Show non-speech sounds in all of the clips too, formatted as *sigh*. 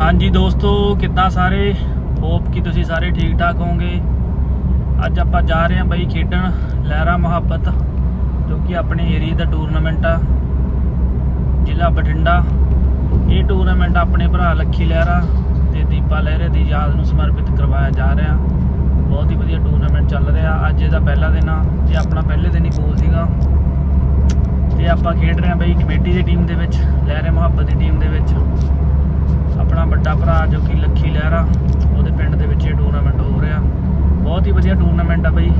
ਹਾਂਜੀ ਦੋਸਤੋ, ਕਿੱਦਾਂ ਸਾਰੇ? ਹੋਪ ਕਿ ਤੁਸੀਂ ਸਾਰੇ ਠੀਕ ਠਾਕ ਹੋਵੋਗੇ। ਅੱਜ ਆਪਾਂ ਜਾ ਰਹੇ ਹਾਂ ਬਈ ਖੇਡਣ ਲਹਿਰਾ ਮੁਹੱਬਤ, ਜੋ ਕਿ ਆਪਣੇ ਏਰੀਆ ਦਾ ਟੂਰਨਾਮੈਂਟ ਆ। ਜ਼ਿਲ੍ਹਾ ਬਠਿੰਡਾ। ਇਹ ਟੂਰਨਾਮੈਂਟ ਆਪਣੇ ਭਰਾ ਲੱਖੀ ਲਹਿਰਾ ਤੇ ਦੀਪਾ ਲਹਿਰੇ ਦੀ ਯਾਦ ਨੂੰ ਸਮਰਪਿਤ ਕਰਵਾਇਆ ਜਾ ਰਿਹਾ। ਬਹੁਤ ਹੀ ਵਧੀਆ ਟੂਰਨਾਮੈਂਟ ਚੱਲ ਰਿਹਾ। ਅੱਜ ਇਹਦਾ ਪਹਿਲਾ ਦਿਨ ਆ, ਤੇ ਆਪਣਾ ਪਹਿਲੇ ਦਿਨ ਹੀ ਗੋਲ ਸੀਗਾ। ਤੇ ਆਪਾਂ ਖੇਡ ਰਹੇ ਹਾਂ ਬਈ ਕਮੇਟੀ ਦੀ ਟੀਮ ਦੇ ਵਿੱਚ, ਲਹਿਰੇ ਮੁਹੱਬਤ ਦੀ ਟੀਮ ਦੇ ਵਿੱਚ। ਆਪਣਾ ਵੱਡਾ ਭਰਾ ਜੋ ਕਿ ਲੱਖੀ ਲਹਿਰਾ ਉਹਦੇ ਪਿੰਡ ਦੇ ਵਿੱਚ ਇਹ ਟੂਰਨਾਮੈਂਟ ਹੋ ਰਿਹਾ ਬਹੁਤ ਹੀ ਵਧੀਆ ਟੂਰਨਾਮੈਂਟ ਆ ਬਈ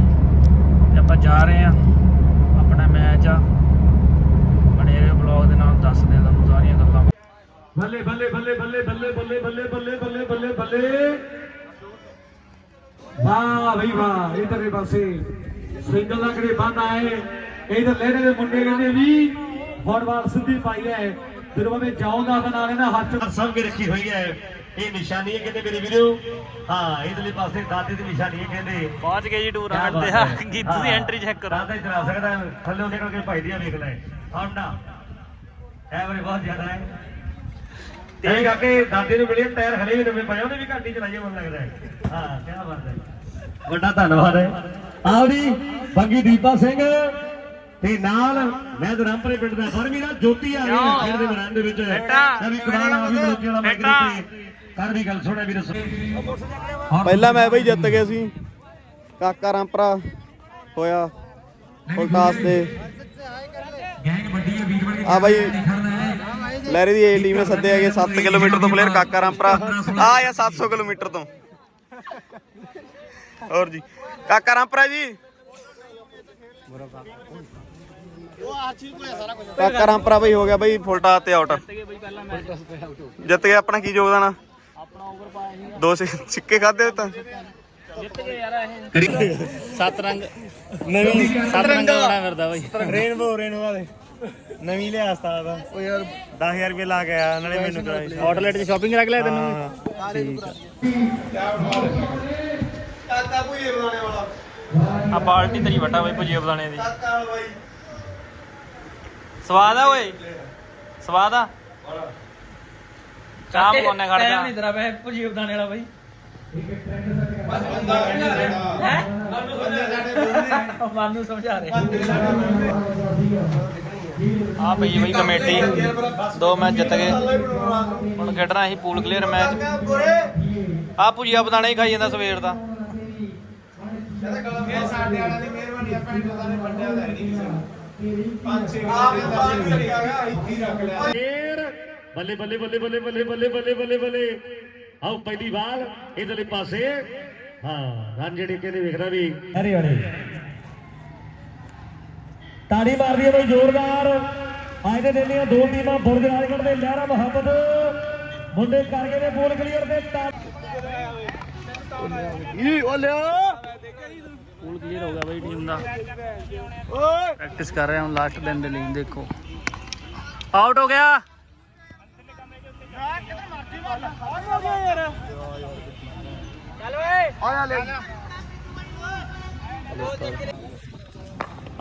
ਤੇ ਆਪਾਂ ਜਾ ਰਹੇ ਆ ਆਪਣਾ ਮੈਚ ਆ ਬਣੇ ਰਹੇ ਬਲੌਗ ਦੇ ਨਾਲ ਦੱਸਦੇ ਆ ਤੁਹਾਨੂੰ ਸਾਰੀਆਂ ਗੱਲਾਂ ਬੱਲੇ ਬੱਲੇ ਬੱਲੇ ਬੱਲੇ ਬੱਲੇ ਬੱਲੇ ਬੱਲੇ ਬੱਲੇ ਬੱਲੇ ਬੱਲੇ ਬੱਲੇ ਵਾਹ ਬਈ ਵਾਹ ਇਧਰਲੇ ਪਾਸੇ ਸਿੰਗਲ ਲੰਗੜੇ ਬੰਦ ਆਏ ਇਧਰ ਲਹਿਰੇ ਦੇ ਮੁੰਡੇ ਕਹਿੰਦੇ ਵੀ ਫੁੱਟਬਾਲ ਸਿੱਧੀ ਪਾਈ ਹੈ ਜਦੋਂ ਮੈਂ ਜਾਉਂ ਦਾ ਬਣਾ ਲੈਣਾ ਹੱਥ ਸਭ ਕੇ ਰੱਖੀ ਹੋਈ ਹੈ। ਇਹ ਨਿਸ਼ਾਨੀ ਹੈ ਕਹਿੰਦੇ ਮੇਰੇ ਵੀਰੋ? ਹਾਂ ਇਧਰਲੇ ਪਾਸੇ ਦਾਦੇ ਦੀ ਨਿਸ਼ਾਨੀ ਹੈ ਕਹਿੰਦੇ। ਪਹੁੰਚ ਗਏ ਜੀ ਕਿਆ ਬਾਤ ਹੈ। ਹਾਂ। ਦਾਦਾ ਹੀ ਚਲਾ ਸਕਦਾ। ਥੱਲੇ ਨਿਕਲ ਕੇ ਭਾਈ ਦੀਆਂ ਵੇਖ ਲੈ। ਆਉਂਦਾ ਐਵਰੇ ਬਹੁਤ ਜ਼ਿਆਦਾ ਹੈ। ਤੇ ਕਰਕੇ ਦਾਦੇ ਨੂੰ ਮਿਲੇ ਟਾਇਰ ਹਲੇ ਵੀ ਨਵੇਂ ਪਏ ਉਹਨੇ ਵੀ ਘੱਟ ਚਲਾਈਏ ਮਨ ਲੱਗਦਾ ਹੈ। ਹਾਂ ਕੀ ਬਾਤ ਹੈ। ਵੱਡਾ ਧੰਨਵਾਦ ਹੈ। ਆਓ ਜੀ ਬੰਗੀ ਦੀਪਾ ਸਿੰਘ। ਤੇ ਨਾਲ ਮੈਂ ਦਰਾਮਪੁਰੇ ਪਿੰਡ ਦਾ ਫਰਮੀ ਨਾਲ ਜੋਤੀ ਆ ਗਈ ਖੇਡ ਦੇ ਮੈਦਾਨ ਦੇ ਵਿੱਚ। ਨਵੀਂ ਕਮਾਲ ਆ ਵੀ ਲੋਕੀ ਵਾਲਾ ਮਗਰ ਤੇ ਕਰ ਵੀ ਗੱਲ ਸੁਣਿਆ ਵੀਰ ਪਹਿਲਾ ਮੈਂ ਬਈ ਜਿੱਤ ਗਏ ਸੀ। ਕਾਕਾ ਰਾਮਪਰਾ ਹੋਇਆ ਫੁਲਟਾਸ ਦੇ। ਗੈਂਗ ਵੱਡੀ ਹੈ ਵੀਰ ਬਣ ਆ ਬਾਈ ਲਹਿਰੇ ਦੀ ਏ ਟੀਮ ਨੇ ਸੱਦੇ ਹੈਗੇ 7 ਕਿਲੋਮੀਟਰ ਤੋਂ ਪਲੇਅਰ ਕਾਕਾ ਰਾਮਪਰਾ। ਆ ਆ 700 ਕਿਲੋਮੀਟਰ ਤੋਂ। ਹੋਰ ਜੀ। ਕਾਕਾ ਰਾਮਪਰਾ ਜੀ। ਕਾਕਾ ਰਾਮਪਰਾ ਬਈ ਹੋ ਗਿਆ ਬਈ ਫੁਲਟਾ ਤੇ ਆਊਟ ਜਿੱਤ ਗਿਆ ਆਪਣਾ ਕੀ ਯੋਗਦਾਨ ਆ? ਆਪਣਾ ਓਵਰ ਪਾਇਆ ਸੀ ਦੋ ਸਿ- ਸਿੱਕੇ ਖਾਦੇ ਤਾਂ। ਜਿੱਤ ਗਏ ਯਾਰ ਇਹ ਸੱਤ ਰੰਗ। ਨਵੀਂ ਸੱਤ ਰੰਗ ਬਣਾ ਫਿਰਦਾ ਬਾਈ। ਰੇਨਬੋ ਰੇਨਬੋ ਵਾਲੇ। ਨਵੀਂ ਲਿਆ ਉਸਤਾਦ ਉਹ ਯਾਰ। 10000 ਰੁਪਏ ਲਾ ਕੇ ਆਇਆ ਨਾਲੇ ਮੈਨੂੰ ਕਰਾਈ ਆਊਟਲੈਟ 'ਚ ਸ਼ਾਪਿੰਗ ਰੱਖ ਲਿਆ ਤੈਨੂੰ। ਠੀਕ ਆ ਬਾਲਟੀ ਤੇਰੀ ਵੱਟਾ ਬਾਈ ਭੁਜੀਆ ਬਦਾਣੇ ਦੀ। ਸਵਾਦ ਆ ਓਏ। ਸਵਾਦ ਆ। ਚਾਹ ਪਕਾਉਣੇ ਖੜ ਜਾ। ਨਹੀਂ ਤੇਰਾ ਵੈਸੇ ਭੁਜੀ ਉਦਾਣੇ ਵਾਲਾ ਬਾਈ। ਆ ਭਈ ਭਈ ਕਮੇਟੀ। ਦੋ ਮੈਚ ਜਿੱਤ ਗਏ। ਹੁਣ ਖੇਡਣਾ ਅਸੀਂ ਪੂਲ ਕਲੀਅਰ ਮੈਚ। ਆ ਭੁਜੀਆ ਬਦਾਣਾ ਹੀ ਖਾਈ ਜਾਂਦਾ ਸਵੇਰ ਦਾ। ਇਹ ਸਾਡੇ ਵਾਲਿਆਂ ਦੀ ਮਿਹਰਬਾਨੀ ਆ ਪੈਂਟ ਦਾ ਨੇ ਵੱਡਿਆ ਦਾ ਨਹੀਂ ਕਿਸੇ ਫੇਰ ਬੱਲੇ ਬੱਲੇ ਬੱਲੇ ਬੱਲੇ ਬੱਲੇ ਬੱਲੇ ਬੱਲੇ ਬੱਲੇ ਬੱਲੇ। ਆਓ ਪਹਿਲੀ ਵਾਰ ਇਧਰਲੇ ਪਾਸੇ। ਹਾਂ ਰਨ ਜਿਹੜੇ ਕਹਿੰਦੇ ਵੇਖਦਾ ਵੀ। ਹਰੇ ਵਾਲੇ। ਤਾੜੀ ਮਾਰਦੀ ਹੈ ਬਈ ਜ਼ੋਰਦਾਰ। ਅੱਜ ਦੇ ਦਿਨ ਦੀਆਂ ਦੋ ਟੀਮਾਂ ਬੁਰਜ ਰਾਜਗੜ੍ਹ ਦੇ ਲਹਿਰਾ ਮੁਹੱਬਤ। ਮੁੰਡੇ ਕਰ ਗਏ ਨੇ ਬੋਲ ਕਲੀਅਰ ਦੇ ਤਾ- ਪੂਲ ਕਲੀਅਰ ਹੋ ਗਿਆ ਬਈ ਟੀਮ ਦਾ। ਪ੍ਰੈਕਟਿਸ ਕਰ ਰਹੇ ਹਾਂ ਲਾਸਟ ਦਿਨ ਦੇ ਲਈ ਦੇਖੋ। ਆਊਟ ਹੋ ਗਿਆ।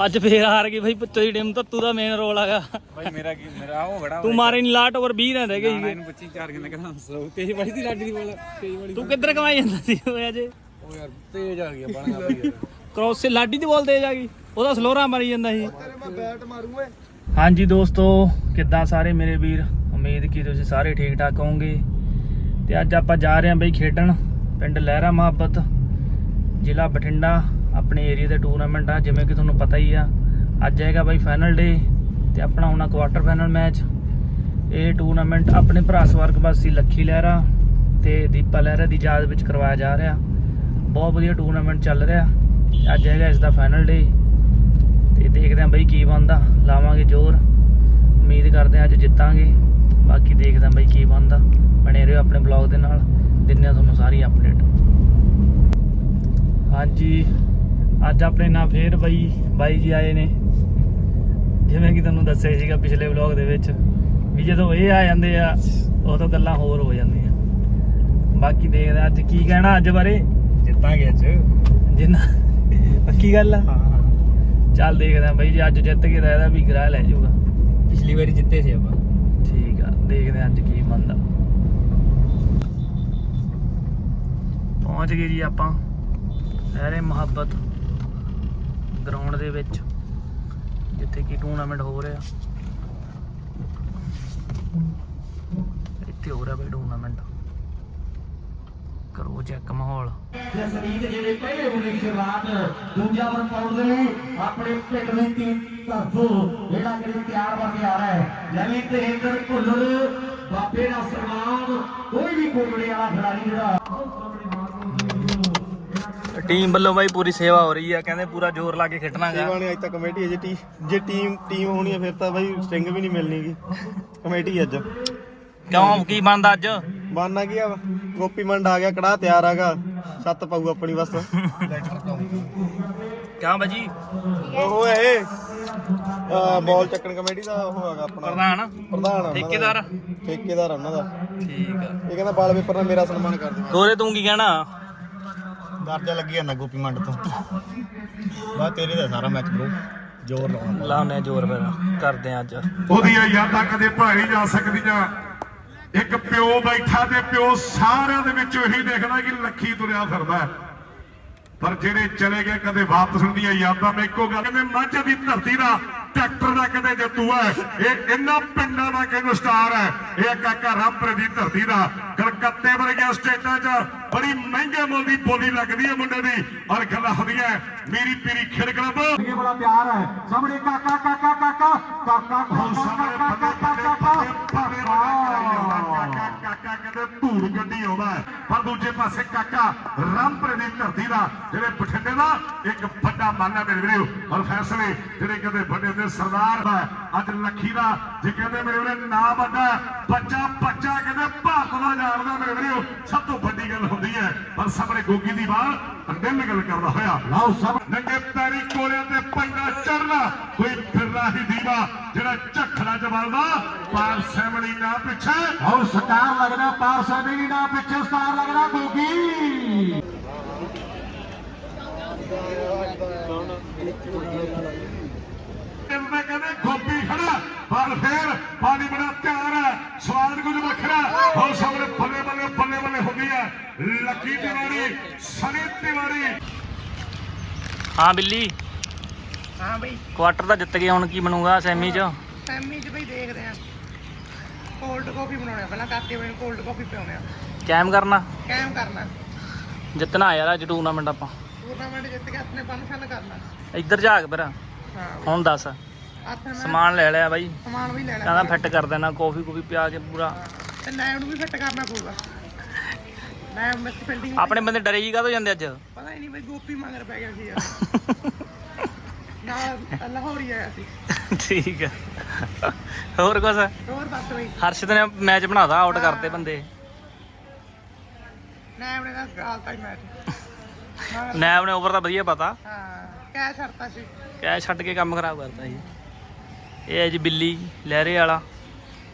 ਅੱਜ ਫੇਰ ਹਾਰ ਗਈ ਬਈ ਪੁੱਤੋ ਦੀ ਟੀਮ ਤੱਤੂ ਦਾ ਮੇਨ ਰੋਲ ਆਗਾ ਭਾਈ ਮੇਰਾ ਕੀ ਮੇਰਾ ਉਹ ਖੜਾ ਤੂੰ ਮਾਰੇ ਨਹੀਂ ਲਾਟ ਓਵਰ 20 ਰਹਿ ਗਏ ਸੀਗੇ। ਇਹਨੂੰ 25 ਚਾਰ ਕਿੰਨੇ ਕਹਿੰਦਾ ਸੋ ਤੇਜ਼ ਬੜੀ ਸੀ ਲਾਡੀ ਦੀ ਬੋਲ ਤੇਜ਼ ਬੜੀ ਤੂੰ ਕਿੱਧਰ ਕਮਾਈ ਜਾਂਦਾ ਸੀ ਓਏ ਅਜੇ? ਉਹ ਯਾਰ ਤੇਜ਼ ਆ ਗਿਆ ਬਣਾ ਭਾਈ ਕ੍ਰੋਸ ਸੇ ਲਾਡੀ ਦੀ ਬੋਲ ਤੇਜ਼ ਆ ਗਈ। ਉਹਦਾ ਸਲੋਰਾ ਮਾਰੀ ਜਾਂਦਾ ਸੀ। ਹਾਂਜੀ ਦੋਸਤੋ ਕਿੱਦਾਂ ਸਾਰੇ ਮੇਰੇ ਵੀਰ? ਉਮੀਦ ਕੀ ਤੁਸੀਂ ਸਾਰੇ ਠੀਕ ਠਾਕ ਹੋਵੋਗੇ। ਤੇ ਅੱਜ ਆਪਾਂ ਜਾ ਰਹੇ ਹਾਂ ਬਈ ਖੇਡਣ ਪਿੰਡ ਲਹਿਰਾ ਮੁਹੱਬਤ ਜ਼ਿਲ੍ਹਾ ਬਠਿੰਡਾ ਆਪਣੇ ਏਰੀਆ ਦੇ ਟੂਰਨਾਮੈਂਟ ਆ ਜਿਵੇਂ ਕਿ ਤੁਹਾਨੂੰ ਪਤਾ ਹੀ ਆ। ਅੱਜ ਹੈਗਾ ਬਈ ਫਾਈਨਲ ਡੇ ਤੇ ਆਪਣਾ ਹੋਣਾ ਕੁਆਟਰ ਫਾਈਨਲ ਮੈਚ ਇਹ ਟੂਰਨਾਮੈਂਟ ਆਪਣੇ ਭਰਾ ਸਵਰਗਵਾਸੀ ਲੱਖੀ ਲਹਿਰਾ ਤੇ ਦੀਪਾ ਲਹਿਰਾ ਦੀ ਯਾਦ ਵਿੱਚ ਕਰਵਾਇਆ ਜਾ ਰਿਹਾ। ਬਹੁਤ ਵਧੀਆ ਟੂਰਨਾਮੈਂਟ ਚੱਲ ਰਿਹਾ। ਅੱਜ ਹੈਗਾ ਇਸ ਦਾ ਫਾਈਨਲ ਡੇ ਤੇ ਦੇਖਦੇ ਆਂ ਬਈ ਕੀ ਬਣਦਾ। ਲਾਵਾਂਗੇ ਜ਼ੋਰ। ਉਮੀਦ ਕਰਦੇ ਆਂ ਅੱਜ ਜਿੱਤਾਂਗੇ। ਬਾਕੀ ਦੇਖਦੇ ਆਂ ਬਈ ਕੀ ਬਣਦਾ। ਬਣੇ ਰਹੋ ਆਪਣੇ ਬਲੌਗ ਦੇ ਨਾਲ। ਦਿੰਨੇ ਆ ਤੁਹਾਨੂੰ ਸਾਰੀ ਅਪਡੇਟ ਹਾਂਜੀ, ਅੱਜ ਆਪਣੇ ਨਾਲ ਫੇਰ ਬਾਈ ਬਾਈ ਜੀ ਆਏ ਨੇ। ਜਿਵੇਂ ਕਿ ਤੁਹਾਨੂੰ ਦੱਸਿਆ ਸੀਗਾ ਪਿਛਲੇ ਵਲੌਗ ਦੇ ਵਿੱਚ, ਵੀ ਜਦੋਂ ਇਹ ਆ ਜਾਂਦੇ ਆ, ਉਦੋਂ ਗੱਲਾਂ ਹੋਰ ਹੋ ਜਾਂਦੀਆਂ। ਬਾਕੀ ਦੇਖਦੇ ਅੱਜ ਕੀ ਕਹਿਣਾ ਅੱਜ ਬਾਰੇ। ਜਿੱਤਾਂਗੇ ਅੱਜ। ਜਿੰਨਾ ਪੱਕੀ ਗੱਲ ਆ? ਚੱਲ ਦੇਖਦੇ ਆਂ ਬਈ ਜੇ ਅੱਜ ਜਿੱਤ ਕੇ ਤਾਂ ਇਹਦਾ ਵੀ ਗ੍ਰਾਹ ਲੈ ਜਾਊਗਾ। ਪਿਛਲੀ ਵਾਰੀ ਜਿੱਤੇ ਸੀ ਆਪਾਂ। ਠੀਕ ਆ ਦੇਖਦੇ ਆਂ ਅੱਜ ਕੀ ਬਣਦਾ। ਪਹੁੰਚ ਗਏ ਜੀ ਆਪਾਂ ਲਹਿਰੇ ਮੁਹੱਬਤ ਗਰਾਊਂਡ ਦੇ ਵਿੱਚ ਜਿੱਥੇ ਕੀ ਟੂਰਨਾਮੈਂਟ ਹੋ ਰਿਹਾ। ਇੱਥੇ ਹੋ ਰਿਹਾ ਬਈ ਟੂਰਨਾਮੈਂਟ ਕਰੋ ਚੈੱਕ ਮਾਹੌਲ। ਜਸਮੀਤ ਜਿਹੜੇ ਪਹਿਲੇ ਮੁੰਡੇ ਦੀ ਸ਼ੁਰੂਆਤ ਦੂਜਾ ਵਰ ਪਾਉਣ ਦੇ ਲਈ ਆਪਣੇ ਪਿੰਡ ਦੀ ਟੀਮ ਤਰਫੋਂ ਜਿਹੜਾ ਕਿ ਤਿਆਰ ਬਣ ਕੇ ਆ ਰਿਹਾ ਹੈ। ਜਮੀ ਤੇਂਦਰ ਭੁੱਲਰ ਬਾਬੇ ਦਾ ਸਨਮਾਨ ਕੋਈ ਵੀ ਕੋਮੜੇ ਵਾਲਾ ਖਿਡਾਰੀ ਜਿਹੜਾ। ਟੀਮ ਵੱਲੋਂ ਬਾਈ ਪੂਰੀ ਸੇਵਾ ਹੋ ਰਹੀ ਆ ਕਹਿੰਦੇ ਪੂਰਾ ਜ਼ੋਰ ਲਾ ਕੇ ਖੇਡਣਾ ਸੇਵਾ ਗਾ ਨੇ ਅੱਜ ਤੱਕ ਕਮੇਟੀ ਹੈ ਜੇ ਟੀ ਜੇ ਟੀਮ ਟੀਮ ਹੋਣੀ ਹੈ ਫਿਰ ਤਾਂ ਬਾਈ ਸਟਿੰਗ ਵੀ ਨਹੀਂ ਮਿਲਣੀਗੀ ਕਮੇਟੀ ਅੱਜ। ਕਿਉਂ ਕੀ ਬਣਦਾ ਅੱਜ? ਬਾਨਾ ਕੀ ਆ? ਗੋਪੀ ਮੰਡ ਆ ਗਿਆ ਕੜਾ ਤਿਆਰ ਆਗਾ ਸੱਤ ਪਾਊ ਆਪਣੀ ਬਸ। ਕਿਉਂ ਬਾਜੀ? ਉਹ ਇਹ ਆ ਬਾਲ ਚੱਕਣ ਕਮੇਟੀ ਦਾ ਉਹ ਹੈਗਾ ਆਪਣਾ। ਪ੍ਰਧਾਨ। ਪ੍ਰਧਾਨ ਆ ਉਹਨਾਂ ਦਾ। ਠੇਕੇਦਾਰ? ਠੇਕੇਦਾਰ ਆ ਉਹਨਾਂ ਦਾ। ਠੀਕ ਆ। ਇਹ ਕਹਿੰਦਾ ਬਾਲ ਪੇਪਰ ਨਾਲ ਮੇਰਾ ਸਨਮਾਨ ਕਰ ਦੇ ਦੋਰੇ ਤੂੰ ਕੀ ਕਹਿਣਾ? ਦਰਜਾ ਲੱਗੀ ਜਾਂਦਾ ਗੋਪੀ ਮੰਡ ਤੋਂ। ਬਾ ਤੇਰੇ ਦਾ ਸਾਰਾ ਮੈਚ ਬ్రో ਜ਼ੋਰ ਲਾਉਣਾ। ਲਾਉਨੇ ਜ਼ੋਰ ਫਿਰ। ਕਰਦੇ ਆ ਅੱਜ। ਉਹਦੀਆਂ ਯਾਦਾਂ ਕਦੇ ਭੁਲਾਈ ਜਾ ਸਕਦੀਆਂ ਇੱਕ ਪਿਓ ਬੈਠਾ ਤੇ ਪਿਓ ਸਾਰਿਆਂ ਦੇ ਵਿੱਚ ਇਹੀ ਦੇਖਦਾ ਕਿ ਲੱਖੀ ਤੁਰਿਆ ਫਿਰਦਾ ਪਰ ਜਿਹੜੇ ਚਲੇ ਗਏ, ਕਦੇ ਵਾਪਸ ਹੁੰਦੀਆਂ ਯਾਦਾਂ ਮੈਂ ਇੱਕੋ ਗੱਲ ਕਹਿੰਦੇ, ਮਾਝੇ ਦੀ ਧਰਤੀ ਦਾ ਟਰੈਕਟਰ ਦਾ ਕਦੇ ਜੱਤੂ ਹੈ। ਇਹ ਇਹਨਾਂ ਪਿੰਡਾਂ ਦਾ ਕਹਿੰਦੇ ਸਟਾਰ ਹੈ। ਇਹ ਕਾਕਾ ਰੱਬ ਦੀ ਧਰਤੀ ਦਾ ਕਲਕੱਤੇ ਵਰਗੀਆਂ ਸਟੇਟਾਂ 'ਚ ਬੜੀ ਮਹਿੰਗੇ ਮੁੱਲ ਦੀ ਬੋਲੀ ਲੱਗਦੀ ਹੈ ਮੁੰਡੇ ਦੀ। ਔਰ ਗੱਲ ਹੁੰਦੀ ਹੈ। ਮੇਰੀ ਪੀਰੀ ਖੇਡ ਕਲੱਬ। ਇਹ ਬੜਾ ਪਿਆਰ ਹੈ। ਸਾਹਮਣੇ ਕਾਕਾ ਕਾਕਾ ਕਾਕਾ ਕਾਕਾ ਹੁਣ ਸਾਹਮਣੇ ਕਾਕਾ ਬੰਦੇ ਕਾਕਾ ਬੰਦੇ ਭਾਵੇਂ ਕਾਕਾ ਕਾਕਾ ਕਹਿੰਦੇ ਧੂੜ ਗੱਡੀ ਆਉਂਦਾ ਹੈ। ਪਰ ਦੂਜੇ ਪਾਸੇ ਕਾਕਾ ਰਾਮਪੁਰੇ ਦੀ ਧਰਤੀ ਦਾ ਜਿਹੜੇ ਬਠਿੰਡੇ ਦਾ ਇੱਕ ਵੱਡਾ ਮਨ ਹੈ ਮੇਰੇ ਵੀਰੋ। ਔਰ ਫੈਸਲੇ ਜਿਹੜੇ ਕਹਿੰਦੇ ਵੱਡੇ ਹੁੰਦੇ ਸਰਦਾਰ ਦਾ ਅੱਜ ਲੱਖੀ ਦਾ ਜੇ ਕਹਿੰਦੇ ਮੇਰੇ ਵੀਰੇ ਨਾਂ ਵੱਡਾ ਬੱਚਾ ਬੱਚਾ ਕਹਿੰਦੇ ਭਾਰਤ ਦਾ ਜਾਣਦਾ ਮੇਰੇ ਵੀਰੋ ਸਭ ਤੋਂ ਵੱਡੀ ਗੱਲ ਹੁੰਦੀ ਹੈ ਪਰ ਸਾਹਮਣੇ ਗੋਗੀ ਦੀ ਬਾਲ ਦਿਲ ਗੱਲ ਕਰਦਾ ਹੋਇਆ ਲਓ ਸਭ ਨੰਗੇ ਪੈਰੀ ਕੋਲਿਆਂ ਤੇ ਪੈਂਦਾ ਚੜਨਾ ਕੋਈ ਫਿਰਨਾ ਹੀ ਦੀਵਾ ਜਿਹੜਾ ਝੱਖੜਾ ਚ ਵੱਲਦਾ ਪਾਰ ਸੈਮਣੀ ਨਾ ਪਿੱਛੇ ਔਰ ਸਟਾਰ ਲੱਗਦਾ ਪਾਰ ਸਾਹਿਬੀ ਦਾ ਪਿੱਛੇ ਸਟਾਰ ਲੱਗਦਾ ਗੋਗੀ ਬਲ ਫੇਰ ਪਾਣੀ ਬੜਾ ਤਿਆਰ ਹੈ ਸਵਾਦ ਕੁਝ ਵੱਖਰਾ ਹੋਰ ਸਾਹਮਣੇ ਬੱਲੇ ਬੱਲੇ ਬੱਲੇ ਬੱਲੇ ਹੁੰਦੀ ਹੈ। ਲੱਕੀ ਤਿਵਾੜੀ ਸਨੀ ਤਿਵਾੜੀ। ਹਾਂ ਬਿੱਲੀ। ਹਾਂ ਬਈ। ਕੁਆਟਰ ਤਾਂ ਜਿੱਤ ਗਏ ਹੁਣ ਕੀ ਬਣੂਗਾ ਸੈਮੀ ਚ? ਸੈਮੀ ਚ ਬਈ ਦੇਖਦੇ ਆ ਕੋਲਡ ਕਾਫੀ ਬਣਾਉਣਾ ਪਹਿਲਾਂ ਕਾਕੇ ਬਈ ਕੋਲਡ ਕਾਫੀ ਪਿਆਉਣੇ ਆ। ਕੈਮ ਕਰਨਾ? ਕਾਇਮ ਕਰਨਾ। ਜਿੱਤਣਾ ਯਾਰ ਅੱਜ ਟੂਰਨਾਮੈਂਟ ਆਪਾਂ। ਟੂਰਨਾਮੈਂਟ ਜਿੱਤ ਕੇ ਆਪਣੇ ਫੰਕਸ਼ਨ ਕਰਨਾ। ਇੱਧਰ ਝਾਕ ਫਿਰ। ਹਾਂ। ਹੁਣ ਦੱਸ। ਸਮਾਨ ਲੈ ਲਿਆ ਬਾਈ। ਸਮਾਨ ਵੀ ਲੈ ਲੈ ਕਹਿੰਦਾ ਫਿੱਟ ਕਰ ਦੇਣਾ ਕਾਫੀ ਕੂਫੀ ਪਿਆ ਕੇ ਪੂਰਾ। ਤੇ ਨਾਇਬ ਨੂੰ ਵੀ ਫਿੱਟ ਕਰਨਾ ਪਊਗਾ। ਨਾਇਬ ਮਿਸ ਫਿਲਡਿੰਗ ਆਪਣੇ ਬੰਦੇ ਡਰੇ ਹੀ ਕਾਹਤੋਂ ਜਾਂਦੇ ਅੱਜ? ਪਤਾ ਹੀ ਨਹੀਂ ਬਈ ਗੋਪੀ ਮਗਰ ਪੈ ਗਿਆ ਸੀ ਯਾਰ। *laughs* ਨਾਲ ਲਾਹੌਰੀ ਆਇਆ ਸੀ। ਠੀਕ ਆ। ਹੋਰ ਕੁਛ? ਹੋਰ ਬਸ ਬਈ। ਹਰਸ਼ਦ ਨੇ ਮੈਚ ਬਣਾਦਾ ਆਊਟ ਕਰਤੇ ਬੰਦੇ। ਨਾਇਬ ਨੇ ਤਾਂ ਗਾਲਤਾ ਹੀ ਮੈਚ ਨੈਬ ਨੇ ਓਵਰ ਦਾ ਵਧੀਆ ਪਤਾ। ਹਾਂ ਕਹਿ ਛੱਡਤਾ ਸੀ। ਕੈਚ ਛੱਡ ਕੇ ਕੰਮ ਖਰਾਬ ਕਰਤਾ ਸੀ। ਇਹ ਹੈ ਜੀ ਬਿੱਲੀ ਲਹਿਰੇ ਵਾਲਾ।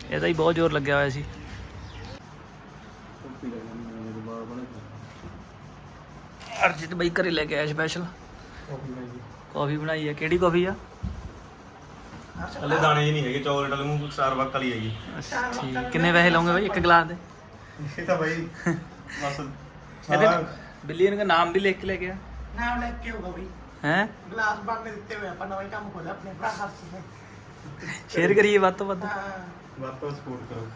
ਇਹਦਾ ਹੀ ਬਹੁਤ ਜ਼ੋਰ ਲੱਗਿਆ ਹੋਇਆ ਸੀ। ਅਰਜਿਤ ਬਾਈ ਘਰੇ ਲੈ ਕੇ ਆਇਆ ਸਪੈਸ਼ਲ ਕਾਫੀ ਬਣਾਈ ਹੈ। ਕਿਹੜੀ ਕਾਫੀ ਆ? ਹਲੇ ਦਾਣੇ ਜੀ ਨਹੀਂ ਹੈਗੇ ਚਾਕਲੇਟ ਵਾਲੇ ਮੂੰਹ ਸਟਾਰਬਕ ਵਾਲੀ ਹੈਗੀ। ਅੱਛਾ, ਠੀਕ। ਕਿੰਨੇ ਪੈਸੇ ਲਓਗੇ ਬਾਈ? ਇੱਕ ਗਲਾਸ ਦੇ। ਇਹ ਤਾਂ ਬਾਈ ਬਸ ਇਹਦੇ ਬਿੱਲੀ ਨੇ ਨਾਮ ਵੀ ਲਿਖ ਕੇ ਲੈ ਗਿਆ ਨਾਮ ਲੈ ਕੇ ਹੋਗਾ ਬਈ। ਹੈ? ਗਲਾਸ ਬਣਨੇ ਦਿੱਤੇ ਹੋਏ ਆਪਾਂ ਨਵਾਂ ਹੀ ਕੰਮ ਖੋਲਿਆ ਆਪਣੇ ਭਰਾ ਹੱਥ ਸੇ ਸ਼ੇਅਰ ਕਰੀਏ ਵੱਧ ਤੋਂ ਵੱਧ। ਵੱਧ ਤੋਂ ਸਪੋਰਟ ਕਰੋ।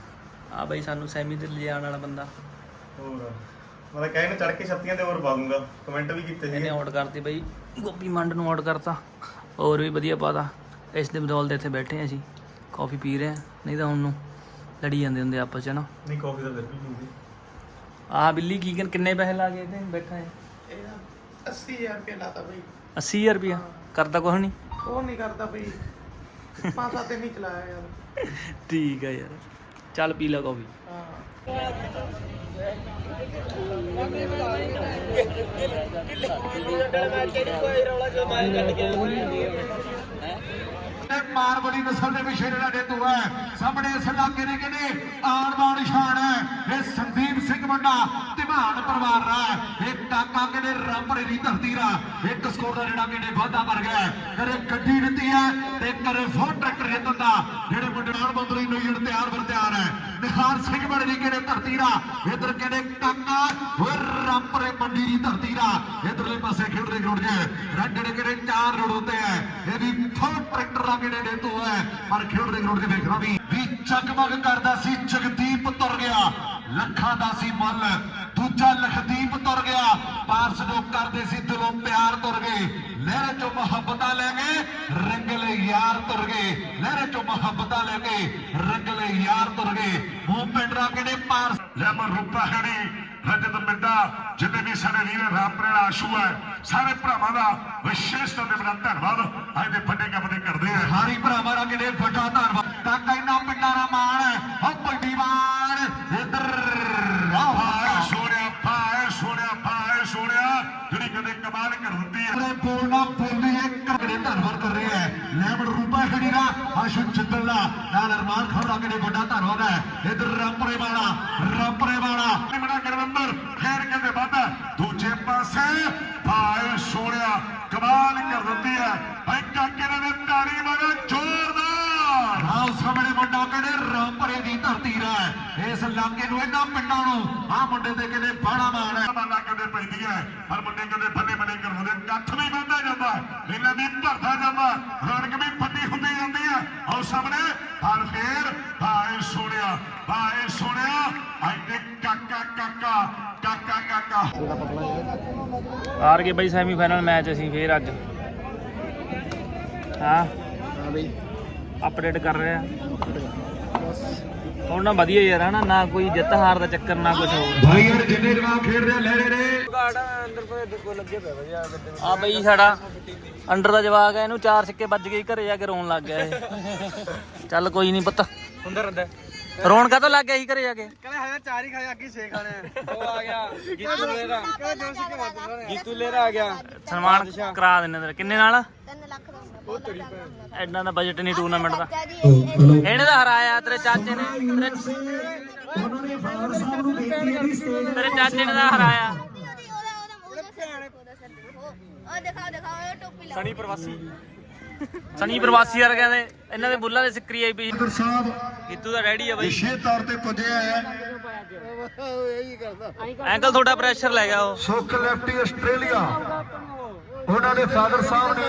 ਆ ਬਾਈ ਸਾਨੂੰ ਸੈਮੀ ਤੇ ਲਿਜਾਣ ਵਾਲਾ ਬੰਦਾ। ਹੋਰ ਮੈਂ ਤਾਂ ਕਹੇ ਨਾ ਚੜ ਕੇ ਛੱਤੀਆਂ ਤੇ ਹੋਰ ਪਾ ਦੂੰਗਾ। ਕਮੈਂਟ ਵੀ ਕੀਤੇ ਇਹਨੇ ਆਊਟ ਕਰਤੀ ਬਈ ਗੋਪੀ ਮੰਡ ਨੂੰ ਆਊਟ ਕਰਤਾ। ਹੋਰ ਵੀ ਵਧੀਆ ਪਾਤਾ ਇਸ ਦੇ ਬਦੌਲਤ ਇੱਥੇ ਬੈਠੇ ਹਾਂ ਅਸੀਂ। ਕਾਫੀ ਪੀ ਰਹੇ ਹਾਂ। ਨਹੀਂ ਤਾਂ ਹੁਣ ਨੂੰ ਲੜੀ ਜਾਂਦੇ ਹੁੰਦੇ ਆਪਸ ਚ ਨਾ ਨਹੀਂ ਕਾਫੀ ਤਾਂ ਫਿਰ ਵੀ ਪੀਂਦੇ। ਆਹ ਬਿੱਲੀ ਕੀ ਕਿੰਨ- ਕਿੰਨੇ ਪੈਸੇ ਲਾ ਗਏ ਤੇ ਬੈਠਾ ਹੈ? ਇਹ 80000 ਰੁਪਏ ਲਾਤਾ ਬਈ। 80000 ਰੁਪਇਆ? ਕਰਦਾ ਕੁਛ ਨਹੀਂ? ਉਹ ਨਹੀਂ ਕਰਦਾ ਬਈ। ਪੰਜ ਸੱਤ ਦਿਨ ਨਹੀਂ ਚਲਾਇਆ ਯਾਰ। ਠੀਕ ਹੈ ਯਾਰ। ਚੱਲ ਪੀ ਲੈ ਕਾਫੀ। ਹਾਂ ਇਹ ਮਾਰਬੜੀ ਨਸਲ ਦੇ ਵਿਸ਼ੇ ਜਿਹੜਾ ਜੇਤੂ ਹੈ ਸਾਹਮਣੇ ਇਸ ਇਲਾਕੇ ਦੇ ਕਹਿੰਦੇ ਆਣ ਬਾਣ ਸ਼ਾਨ ਹੈ। ਇਹ ਸੰਦੀਪ ਸਿੰਘ ਮੰਡਾ ਤੇ ਘਮਾਣ ਪਰਿਵਾਰ ਦਾ ਹੈ। ਇਹ ਟਾਕਾ ਕਿਨੇ ਰਾਮਪਰੇ ਦੀ ਧਰਤੀ ਦਾ। ਇੱਕ ਸਕੋਰ ਦਾ ਜਿਹੜਾ ਕਿਨੇ ਵਾਧਾ ਕਰ ਗਿਆ ਕਰੇ ਗੱਡੀ ਦਿੱਤੀ ਹੈ ਤੇ ਕਰੇ ਫੋਰ ਟਰੈਕਟਰ ਜਿੱਤਣ ਦਾ ਜਿਹੜੇ ਮੁੰਡਿਆਲ ਬੰਦਰੀ ਨੂੰ ਤਿਆਰ ਬਰ ਤਿਆਰ ਹੈ। ਨਿਹਾਰ ਸਿੰਘ ਬੜੇ ਦੀ ਕਿਨੇ ਧਰਤੀ ਦਾ? ਇਧਰ ਕਿਨੇ ਟਾਕਾ ਹੋਰ ਰਾਮਪਰੇ ਮੰਡੀ ਦੀ ਧਰਤੀ ਦਾ। ਇਧਰਲੇ ਪਾਸੇ ਖੇਡਦੇ ਗਰਾਊਂਡ 'ਚ ਰਨ ਜਿਹੜੇ ਕਿਨੇ ਚਾਰ ਰੋਡ ਹੁੰਦੇ ਆ ਇਹ ਵੀ ਫੋਰ ਟਰੈਕਟਰ ਦਾ ਕਿਨੇ ਦੇ ਹੈ। ਪਰ ਖੇਡ ਖੇਡਦੇ ਗਰਾਊਂਡ 'ਚ ਵੇਖਣਾ ਵੀ ਵੀ ਜਗਮਗ ਕਰਦਾ ਸੀ। ਜਗਦੀਪ ਤੁਰ ਗਿਆ। ਲੱਖਾਂ ਦਾ ਸੀ ਮੱਲ। ਦੂਜਾ ਲਖਦੀਪ ਤੁਰ ਗਿਆ। ਪਾਰਸ ਜੋ ਕਰਦੇ ਸੀ ਦਿਲੋਂ ਪਿਆਰ ਤੁਰ ਗਏ। ਲਹਿਰੇ ਚੋਂ ਮੁਹੱਬਤਾਂ ਲੈ ਕੇ ਰੰਗਲੇ ਯਾਰ ਤੁਰ ਗਏ। ਲਹਿਰੇ ਚੋਂ ਮੁਹੱਬਤਾਂ ਲੈ ਕੇ ਰੰਗਲੇ ਯਾਰ ਤੁਰ ਗਏ। ਮੂੰਹ ਪਿੰਡਰਾ ਕਿਨੇ ਪਾਰਸ? ਲੈਮਨ ਰੂਪਾ ਹੈਣੀ ਰਜਤ ਮਿੰਡਾ, ਜਿੰਨੇ ਵੀ ਸਾਡੇ ਵੀਰ ਰਾਮਪ੍ਰੇਲ ਆਸ਼ੂ ਹੈ, ਸਾਰੇ ਭਰਾਵਾਂ ਦਾ ਵਿਸ਼ੇਸ਼ ਤੌਰ ਤੇ ਬੜਾ ਧੰਨਵਾਦ। ਅੱਜ ਦੇ ਵੱਡੇ ਕੰਮ ਦੇ ਕਰਦੇ ਆ। ਹਾਰੀ ਭਰਾਵਾਂ ਦਾ ਕਿਨੇ ਵੱਡਾ ਧੰਨਵਾਦ। ਕਾਕਾ ਇਨਾ ਪਿੰਡਾਂ ਦਾ ਮਾਣ ਹੈ। ਹੋ ਪਲਟੀਵਾਨ ਇੱਧਰ ਕਰ ਰੂਪਾ ਖੜੀ ਦਾ ਆਸ਼ੂ ਜਿੱਦਲ ਦਾ ਨਾਲ ਅਰਮਾਨ ਖਾਨ ਦਾ ਵੱਡਾ ਧੰਨਵਾਦ ਹੈ। ਇਧਰ ਰਾਮਪਰੇ ਵਾਲਾ ਰਾਮਪਰੇ ਵਾਲਾ। ਨਿਮਣਾ ਗਰਵੰਦਰ, ਖੈਰ ਕਹਿੰਦੇ ਵਾਦਾ ਦੂਜੇ ਪਾਸੇ ਭਾਏ ਸੋਹਣਿਆ, ਕਮਾਲ ਕਰ ਦਿੱਤੀ ਹੈ। ਭਾਈ ਕਾਕੇ ਨੇ ਤਾੜੀ ਮਾਰਿਆ ਜ਼ੋਰਦਾਰ। ਆਹ ਸਾਹਮਣੇ ਮੁੰਡਾ ਕਹਿੰਦੇ, ਰਾਮਪਰੇ ਦੀ ਧਰਤੀ ਦਾ ਇਸ ਇਲਾਕੇ ਨੂੰ ਇਹਨਾਂ ਪਿੰਡਾਂ ਨੂੰ। ਆਹ ਮੁੰਡੇ ਤੇ ਕਿਨੇ ਬਾਣਾ ਮਾਣ ਹੈ। ਮਾਲਾ ਕਦੇ ਪੈਂਦੀ ਹੈ। ਹਰ ਮੁੰਡੇ ਕਦੇ ਬੱਲੇ ਬੱਲੇ ਕਰਵਾਉਂਦੇ। ਕੱਠ ਵੀ ਵੱਧਦਾ ਜਾਂਦਾ ਇਹਨਾਂ ਦੀ ਭਰਦਾ ਜਾਂਦਾ ਰੌਣਕ ਵੀ ਵੱਡੀ ਹੁੰਦੀ ਜਾਂਦੀ ਹੈ ਆਓ ਸਾਹਮਣੇ ਹਰ ਫੇਰ ਭਾਏ ਸੋਹਣਿਆ ਭਾਏ ਸੋਹਣਿਆ। ਅੱਜ ਤੇ ਕਾਕਾ ਕਾਕਾ ਕਾਕਾ ਕਾਕਾ। ਹਾਰ ਗਏ ਬਈ ਸੈਮੀਫਾਈਨਲ ਮੈਚ ਅਸੀਂ ਫੇਰ ਅੱਜ। ਹਾਂ। ਹਾਂ ਬਈ। ਅਪਡੇਟ ਕਰ ਰਹੇ ਆ। ਹੁਣ ਨਾ ਵਧੀਆ ਯਾਰ ਹਨਾ? ਨਾ ਕੋਈ ਜਿੱਤ ਹਾਰ ਦਾ ਚੱਕਰ ਨਾ ਕੁਝ ਹੋਰ। ਭਾਈ ਯਾਰ ਜਿੰਨੇ ਜਵਾਬ ਖੇਡਦੇ ਆ ਲੈ ਰਹੇ ਨੇ ਆ ਬਈ ਸਾਡਾ ਅੰਡਰ ਦਾ ਜਵਾਕ ਹੈ ਇਹਨੂੰ ਚਾਰ ਸਿੱਕੇ ਵੱਜ ਗਏ ਘਰੇ ਜਾ ਕੇ ਰੋਣ ਲੱਗ ਗਿਆ ਇਹ। ਚੱਲ ਕੋਈ ਨਹੀਂ ਪੁੱਤ। ਹੁੰਦਾ ਰਹਿੰਦਾ ਰੋਣ ਕਾਹਤੋਂ ਲੱਗ ਗਿਆ ਸੀ ਘਰੇ ਜਾ ਕੇ? ਕਹਿੰਦੇ ਹਜੇ ਚਾਰ ਹੀ ਖਾਏ ਅੱਗੇ ਛੇ ਖਾਣੇ ਆ। ਉਹ ਆ ਗਿਆ ਗੀਤੂ ਲੇਰਾ ਗੀਤੂ ਲੇਰਾ ਆ। ਗਿਆ। ਸਨਮਾਨ ਕਰਾ ਦਿੰਨੇ ਤੇਰੇ। ਕਿੰਨੇ ਨਾਲ? 3 ਲੱਖ ਐਡਾ ਦਾ ਬਜਟ ਨਹੀਂ ਟੂਰਨਾਮੈਂਟ ਦਾ। ਇਹਨੇ ਤਾਂ ਹਰਾਇਆ ਤੇਰੇ ਚਾਚੇ ਨੇ। ਤੇਰੇ ਉਹਨਾਂ ਨੇ ਫਾਦਰ ਸਾਹਿਬ ਨੂੰ ਬੇਨਤੀ ਹੈ ਸਟੇਜ ਤੇਰੇ ਚਾਚੇ ਨੇ ਤਾਂ ਹਰਾਇਆ। ਉਹ ਟੋਪੀ ਲਾ ਸਣੀ ਪ੍ਰਵਾਸੀ। ਸਨੀ ਪ੍ਰਵਾਸੀ ਵਰ ਕਹਿੰਦੇ ਇਹਨਾਂ ਦੇ ਬੁੱਲਾਂ ਦੇ ਸਿੱਕਰੀ ਆਈ ਪਈ। ਸਾਹਿਬ ਗੀਤੂ ਦਾ ਡੈਡੀ ਆ ਬਈ। ਵਿਸ਼ੇਸ਼ ਤੌਰ ਤੇ ਪੁੱਜਿਆ ਹੈ। ਐਂਕਲ ਤੁਹਾਡਾ ਪ੍ਰੈਸ਼ਰ ਲੈ ਗਿਆ ਉਹ। ਸੁੱਖ ਲੈਫਟੀ ਆਸਟ੍ਰੇਲੀਆ। ਉਹਨਾਂ ਦੇ ਫਾਦਰ ਸਾਹਿਬ ਨੇ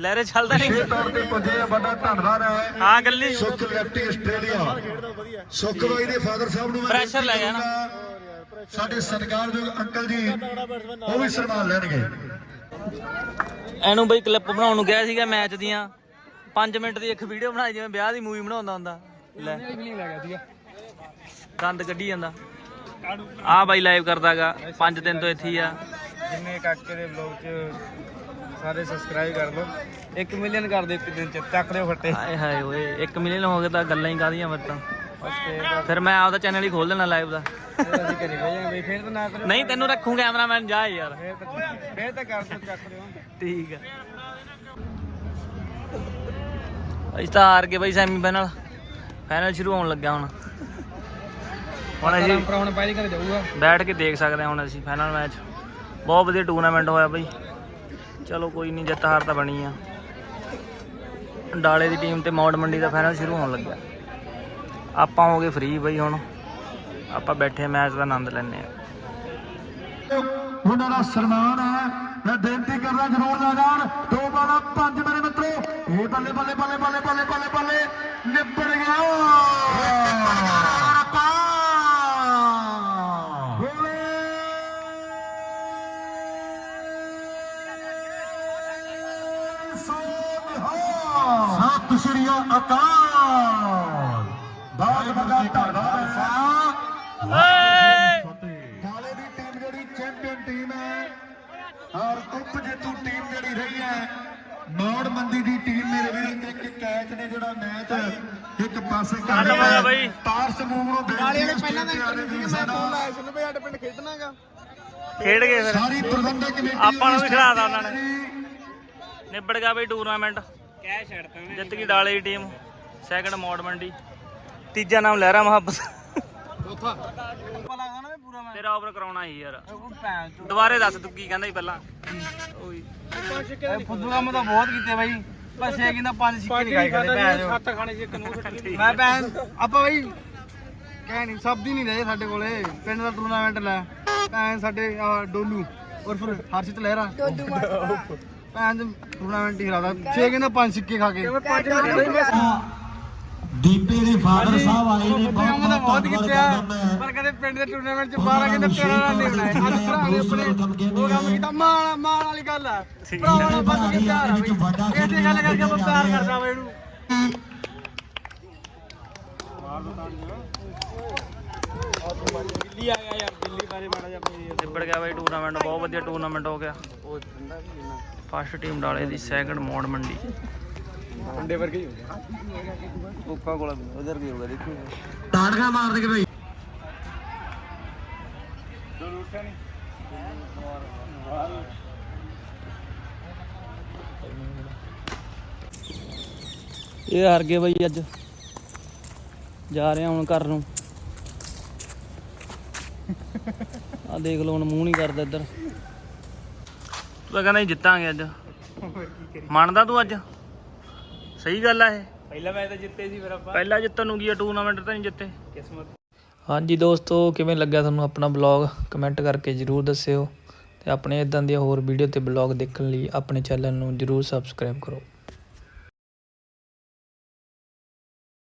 ਲਹਿਰੇ ਚੱਲਦਾ ਨਹੀਂ। ਵਿਸ਼ੇਸ਼ ਤੌਰ ਤੇ ਪੁੱਜੇ ਆ ਵੱਡਾ ਧੰਨਵਾਦ ਹੈ। ਹਾਂ ਗੱਲੀ। ਸੁੱਖ ਲੈਫਟੀ ਆਸਟ੍ਰੇਲੀਆ। ਸੁੱਖ ਬਾਈ ਦੇ ਫਾਦਰ ਸਾਹਿਬ ਨੂੰ Pressure ਲੈ ਗਿਆ ਨਾ। ਕਰੂੰਗਾ, ਸਾਡੇ ਸਤਿਕਾਰਯੋਗ ਅੰਕਲ ਜੀ ਉਹ ਵੀ ਸਨਮਾਨ ਲੈਣਗੇ। ਇਹਨੂੰ ਬਈ ਕਲਿੱਪ ਬਣਾਉਣ ਨੂੰ ਗਿਆ ਸੀਗਾ ਮੈਚ ਦੀਆਂ। 5 ਮਿੰਟ ਦੀ ਇੱਕ ਵੀਡੀਓ ਬਣਾਈ ਜਿਵੇਂ ਵਿਆਹ ਦੀ ਮੂਵੀ ਬਣਾਉਂਦਾ ਹੁੰਦਾ। ਲੈ। ਗੰਦ ਕੱਢੀ ਜਾਂਦਾ। ਆ ਬਾਈ ਲਾਈਵ ਕਰਦਾਗਾ। 5 ਦਿਨ ਤੋਂ ਇੱਥੇ ਹੀ ਆ। ਜਿੰਨੇ ਕਾਕੇ ਦੇ ਵਲੌਗ 'ਚ ਸਾਰੇ ਸਬਸਕ੍ਰਾਈਬ ਕਰ ਲਓ। 1 ਮਿਲੀਅਨ ਕਰ ਦੇ ਇੱਕ ਦਿਨ 'ਚ ਚੱਕ ਫੱਟੇ। ਹਾਏ ਹਾਏ ਓਏ 1 ਮਿਲੀਅਨ ਹੋ ਗਏ ਤਾਂ ਗੱਲਾਂ ਹੀ ਕਾਦੀਆਂ ਫਿਰ ਤਾਂ। ਫਿਰ ਮੈਂ ਆਪਦਾ ਚੈਨਲ ਹੀ ਖੋਲ ਦੇਣਾ ਲਾਈਵ ਦਾ। ਫਿਰ ਅਸੀਂ ਘਰੇ ਬਹਿ ਜਾਾਂਗੇ ਬਈ ਫਿਰ ਤਾਂ ਨਾ ਕਰੋ ਨਹੀਂ ਤੈਨੂੰ ਰੱਖੂ ਕੈਮਰਾਮੈਨ ਜਾ ਯਾਰ। ਫਿਰ ਤਾਂ ਫਿਰ ਤਾਂ ਕਰ ਦਿਓ ਚੱਕ ਦਿਓ ਠੀਕ ਆ। ਅਸੀਂ ਤਾਂ ਹਾਰ ਗਏ ਬਈ ਸੈਮੀ ਫਾਈਨਲ ਫਾਈਨਲ ਸ਼ੁਰੂ ਹੋਣ ਲੱਗਾ ਹੁਣ। ਹੁਣ ਅਸੀਂ ਪਹਿਲੀ ਘਰ ਜਾਊਗਾ। ਬੈਠ ਕੇ ਦੇਖ ਸਕਦੇ ਹਾਂ ਹੁਣ ਅਸੀਂ ਫਾਈਨਲ ਮੈਚ ਬਹੁਤ ਵਧੀਆ ਟੂਰਨਾਮੈਂਟ ਹੋਇਆ ਬਾਈ। ਚਲੋ ਕੋਈ ਨਹੀਂ ਜਿੱਤ ਹਾਰ ਤਾਂ ਬਣੀ ਆ। ਡਾਲੇ ਦੀ ਟੀਮ ਤੇ ਮੌੜ ਮੰਡੀ ਦਾ ਫਾਈਨਲ ਸ਼ੁਰੂ ਹੋਣ ਲੱਗਿਆ। ਆਪਾਂ ਹੋ ਗਏ ਫ੍ਰੀ ਬਾਈ ਹੁਣ। ਆਪਾਂ ਬੈਠੇ ਮੈਚ ਦਾ ਆਨੰਦ ਲੈਣੇ ਆ। ਉਹਨਾਂ ਦਾ ਸਨਮਾਨ ਹੈ। ਮੈਂ ਬੇਨਤੀ ਕਰਦਾ, ਜਰੂਰ ਲਾ ਜਾਣ। ਦੋ ਬਾਲਾਂ, ਪੰਜ ਮੇਰੇ ਮਿੱਤਰੋ। ਇਹ ਬੱਲੇ ਬੱਲੇ ਬੱਲੇ ਬੱਲੇ ਬੱਲੇ ਬੱਲੇ ਬੱਲੇ। ਅਕਾਲ। ਬਾਗ ਬਗਾ ਧੰਨਵਾਦ। ਸਾਹਿਬ ਕਾਲੇ ਦੀ ਟੀਮ ਜਿਹੜੀ ਚੈਂਪੀਅਨ ਟੀਮ ਹੈ ਔਰ ਉਪ ਜੇਤੂ ਟੀਮ ਜਿਹੜੀ ਰਹੀ ਹੈ ਮੌੜ ਮੰਦੀ ਦੀ ਟੀਮ ਮੇਰੇ ਵੀਰ ਇੱਕ ਕੈਚ ਨੇ ਜਿਹੜਾ ਮੈਚ ਇੱਕ ਪਾਸੇ ਕਰ ਆਨੰਦ ਆਇਆ ਬਈ। ਤਾਰ ਸਮੂਹ ਨੂੰ ਬੇਨਤੀ ਨਾਲੇ ਹੈ ਨੇ ਪਹਿਲਾਂ ਤਾਂ ਸਟੇਜ ਤੇ ਇੰਟਰਵਿਊ ਸੀ ਮੈਂ ਫੋਨ ਲਾਇਆ ਸੀ ਉਹਨੂੰ ਵੀ ਸਾਡੇ ਪਿੰਡ ਖੇਡਣਾਗਾ ਖੇਡ ਗਏ ਫਿਰ। ਸਾਰੀ ਪ੍ਰਬੰਧਕ ਕਮੇਟੀ ਆਪਾਂ ਨੂੰ ਵੀ ਉਹਨਾਂ ਨੇ। ਨਿਬੜ ਗਿਆ ਬਈ ਟੂਰਨਾਮੈਂਟ ਕੈਸ਼ ਛੱਡਤਾ ਜਿੱਤ ਗਈ ਡਾਲੇ ਦੀ ਟੀਮ ਸੈਕੰਡ ਮੌੜ ਮੰਡੀ ਤੀਜਾ ਨਾਮ ਲਹਿਰਾ ਮੁਹੱਬਤ। ਪਤਾ ਲੱਗਦਾ ਨਾ ਵੀ ਪੂਰਾ ਮੈਂ। ਤੇ ਤੇਰਾ ਓਵਰ ਕਰਾਉਣਾ ਸੀ ਯਾਰ। ਦੁਬਾਰੇ ਦੱਸ ਤੂੰ ਕੀ ਕਹਿੰਦਾ ਸੀ ਪਹਿਲਾਂ। ਓਏ। ਫੁੱਦੂ ਕੰਮ ਤਾਂ ਬਹੁਤ ਕੀਤੇ ਬਾਈ। ਪਰ ਛੇ ਕਹਿੰਦਾ ਪੰਜ ਸਿੱਕੇ ਨਹੀਂ ਚੋ। ਸੱਤ ਖਾਣੇ ਕਾਨੂੰਨ ਛੱਡ ਮੈਂ ਭੈਣ ਆਪਾਂ ਬਾਈ ਕਹਿ ਨਹੀਂ ਸਭ ਦੀ ਨਹੀਂ ਰਹੇ ਸਾਡੇ ਕੋਲੇ। ਪਿੰਡ ਦਾ ਟੂਰਨਾਮੈਂਟ ਲੈ। ਭੈਣ ਸਾਡੇ ਡੋਲੂ ਔਰ ਫਿਰ ਹਰਸ਼ਿਤ ਲਹਿਰਾ। ਡੋਲੂ ਭੈਣ ਟੂਰਨਾਮੈਂਟ ਹੀ ਹਰਾਦਾ ਛੇ ਕਹਿੰਦਾ ਪੰਜ ਸਿੱਕੇ ਖਾ ਕੇ। ਦੀਪੇ ਦੇ ਫਾਦਰ ਸਾਹਿਬ ਆਏ ਨੇ ਫੁੱਦੂ ਕੰਮ ਤਾਂ ਬਹੁਤ ਕੀਤੇ ਪਰ ਕਦੇ ਪਿੰਡ ਦੇ ਟੂਰਨਾਮੈਂਟ 'ਚ 12 ਕਹਿੰਦੇ ਪਿਆਰਾ ਨਾਲ ਨਹੀਂ ਬਣਾਏ। ਅੱਜ ਭਰਾ ਨੇ ਆਪਣੇ ਉਹ ਕੰਮ ਕੀਤਾ ਮਾਣ ਮਾਣ ਵਾਲੀ ਗੱਲ ਆ। ਭਰਾਵਾਂ ਨਾਲ ਵੱਧ ਕੇ ਪਿਆਰ ਆ ਬਈ। ਇਸੇ ਗੱਲ ਕਰਕੇ ਆਪਾਂ ਪਿਆਰ ਕਰਦਾ ਵਾ ਇਹਨੂੰ। ਦਿੱਲੀ ਆ ਗਿਆ ਯਾਰ ਦਿੱਲੀ ਬਾਰੇ ਮਾੜਾ ਜਿਹਾ ਨਿਬੜ ਗਿਆ ਬਾਈ ਟੂਰਨਾਮੈਂਟ ਬਹੁਤ ਵਧੀਆ ਟੂਰਨਾਮੈਂਟ ਹੋ ਗਿਆ। ਫਸਟ ਟੀਮ ਡਾਲੇ ਦੀ ਸੈਕੰਡ ਮੋੜ ਮੰਡੀ। ਅੰਡੇ ਵਰਗੇ ਹੀ ਹੋ ਗਿਆ ਕੋਕਾ ਕੋਲਾ ਉਧਰ ਵੀ ਹੋਗਾ ਦੇਖੋ ਤਾੜੀਆਂ ਮਾਰ ਦੇ ਕੇ ਬਈ। ਇਹ ਹਾਰ ਗਏ ਬਾਈ ਅੱਜ। ਜਾ ਰਹੇ ਹਾਂ ਹੁਣ ਘਰ ਨੂੰ। ਆ ਦੇਖ ਲਓ ਹੁਣ ਮੂੰਹ ਨਹੀਂ ਕਰਦਾ ਇੱਧਰ। ਤੂੰ ਕਹਿੰਦਾ ਸੀ ਜਿੱਤਾਂਗੇ ਅੱਜ। ਮੰਨਦਾ ਤੂੰ ਅੱਜ? ਸਹੀ ਗੱਲ ਆ ਇਹ। ਪਹਿਲਾਂ ਮੈਂ ਤਾਂ ਜਿੱਤੇ ਸੀ ਫਿਰ ਆਪਾਂ। ਪਹਿਲਾ ਜਿੱਤਣ ਨੂੰ ਕੀ ਆ ਟੂਰਨਾਮੈਂਟ ਤਾਂ ਨਹੀਂ ਜਿੱਤੇ। ਕਿਸਮਤ। ਹਾਂਜੀ ਦੋਸਤੋ ਕਿਵੇਂ ਲੱਗਿਆ ਤੁਹਾਨੂੰ ਆਪਣਾ ਬਲੌਗ ਕਮੈਂਟ ਕਰਕੇ ਜਰੂਰ ਦੱਸਿਓ। ਤੇ ਆਪਣੇ ਇਦਾਂ ਦੀਆਂ ਹੋਰ ਵੀਡੀਓ ਤੇ ਬਲੌਗ ਦੇਖਣ ਲਈ ਆਪਣੇ ਚੈਨਲ ਨੂੰ ਜਰੂਰ ਸਬਸਕ੍ਰਾਈਬ ਕਰੋ।